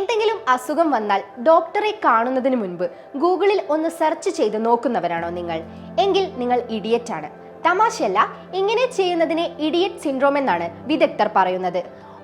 എന്തെങ്കിലും അസുഖം വന്നാൽ ഡോക്ടറെ കാണുന്നതിന് മുൻപ് ഗൂഗിളിൽ ഒന്ന് സെർച്ച് ചെയ്ത് നോക്കുന്നവരാണോ നിങ്ങൾ? എങ്കിൽ നിങ്ങൾ ഇഡിയറ്റ് ആണ് തമാശയല്ല ഇങ്ങനെ ചെയ്യുന്നതിനെ ഇഡിയറ്റ് സിൻഡ്രോം എന്നാണ് വിദഗ്ധർ പറയുന്നത്.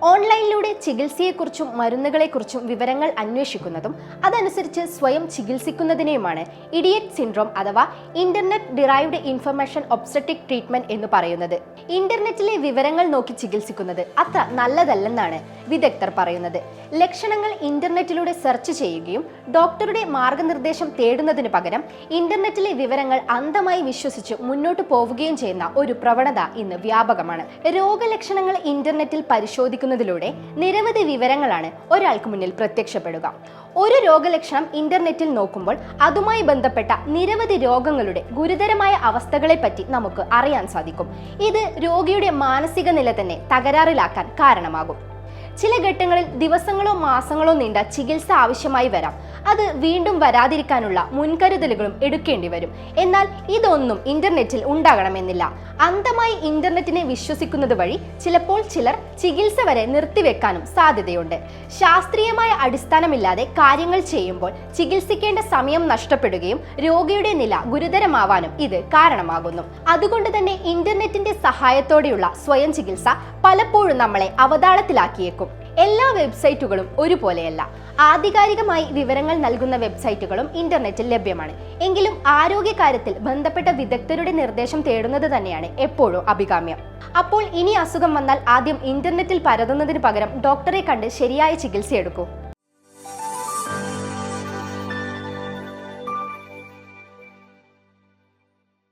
ഓൺലൈനിലൂടെ ചികിത്സയെക്കുറിച്ചും മരുന്നുകളെക്കുറിച്ചും വിവരങ്ങൾ അന്വേഷിക്കുന്നതും അതനുസരിച്ച് സ്വയം ചികിത്സിക്കുന്നതിനെയുമാണ് ഇഡിയറ്റ് സിൻഡ്രോം അഥവാ internet derived information obstructive treatment എന്ന് പറയുന്നത്. ഇന്റർനെറ്റിലെ വിവരങ്ങൾ നോക്കി ചികിത്സിക്കുന്നത് അത്ര നല്ലതല്ലെന്നാണ് വിദഗ്ധർ പറയുന്നത്. ലക്ഷണങ്ങൾ ഇന്റർനെറ്റിലൂടെ സെർച്ച് ചെയ്യുകയും ഡോക്ടറുടെ മാർഗനിർദ്ദേശം തേടുന്നതിന് പകരം ഇന്റർനെറ്റിലെ വിവരങ്ങൾ അന്ധമായി വിശ്വസിച്ച് മുന്നോട്ട് പോവുകയും ചെയ്യുന്ന ഒരു പ്രവണത ഇന്ന് വ്യാപകമാണ്. രോഗലക്ഷണങ്ങൾ ഇന്റർനെറ്റിൽ പരിശോധിക്കുന്നതിലൂടെ നിരവധി വിവരങ്ങളാണ് ഒരാൾക്ക് മുന്നിൽ പ്രത്യക്ഷപ്പെടുക. ഒരു രോഗലക്ഷണം ഇന്റർനെറ്റിൽ നോക്കുമ്പോൾ അതുമായി ബന്ധപ്പെട്ട നിരവധി രോഗങ്ങളുടെ ഗുരുതരമായ അവസ്ഥകളെ പറ്റി നമുക്ക് അറിയാൻ സാധിക്കും. ഇത് രോഗിയുടെ മാനസിക നില തന്നെ തകരാറിലാക്കാൻ കാരണമാകും. ചില ഘട്ടങ്ങളിൽ ദിവസങ്ങളോ മാസങ്ങളോ നീണ്ട ചികിത്സ ആവശ്യമായി വരാം. അത് വീണ്ടും വരാതിരിക്കാനുള്ള മുൻകരുതലുകളും എടുക്കേണ്ടി വരും. എന്നാൽ ഇതൊന്നും ഇന്റർനെറ്റിൽ ഉണ്ടാകണമെന്നില്ല. അന്ധമായി ഇന്റർനെറ്റിനെ വിശ്വസിക്കുന്നത് വഴി ചിലപ്പോൾ ചിലർ ചികിത്സ വരെ നിർത്തിവെക്കാനും സാധ്യതയുണ്ട്. ശാസ്ത്രീയമായ അടിസ്ഥാനമില്ലാതെ കാര്യങ്ങൾ ചെയ്യുമ്പോൾ ചികിത്സിക്കേണ്ട സമയം നഷ്ടപ്പെടുകയും രോഗിയുടെ നില ഗുരുതരമാവാനും ഇത് കാരണമാകുന്നു. അതുകൊണ്ട് തന്നെ ഇന്റർനെറ്റിന്റെ സഹായത്തോടെയുള്ള സ്വയം ചികിത്സ പലപ്പോഴും നമ്മളെ അവതാളത്തിലാക്കിയേക്കും. എല്ലാ വെബ്സൈറ്റുകളും ഒരുപോലെയല്ല. ആധികാരികമായി വിവരങ്ങൾ നൽകുന്ന വെബ്സൈറ്റുകളും ഇന്റർനെറ്റിൽ ലഭ്യമാണ്. എങ്കിലും ആരോഗ്യകാര്യത്തിൽ ബന്ധപ്പെട്ട വിദഗ്ധരുടെ നിർദ്ദേശം തേടുന്നത് തന്നെയാണ് എപ്പോഴും അഭികാമ്യം. അപ്പോൾ ഇനി അസുഖം വന്നാൽ ആദ്യം ഇന്റർനെറ്റിൽ പരതുന്നതിന് പകരം ഡോക്ടറെ കണ്ട് ശരിയായ ചികിത്സ എടുക്കൂ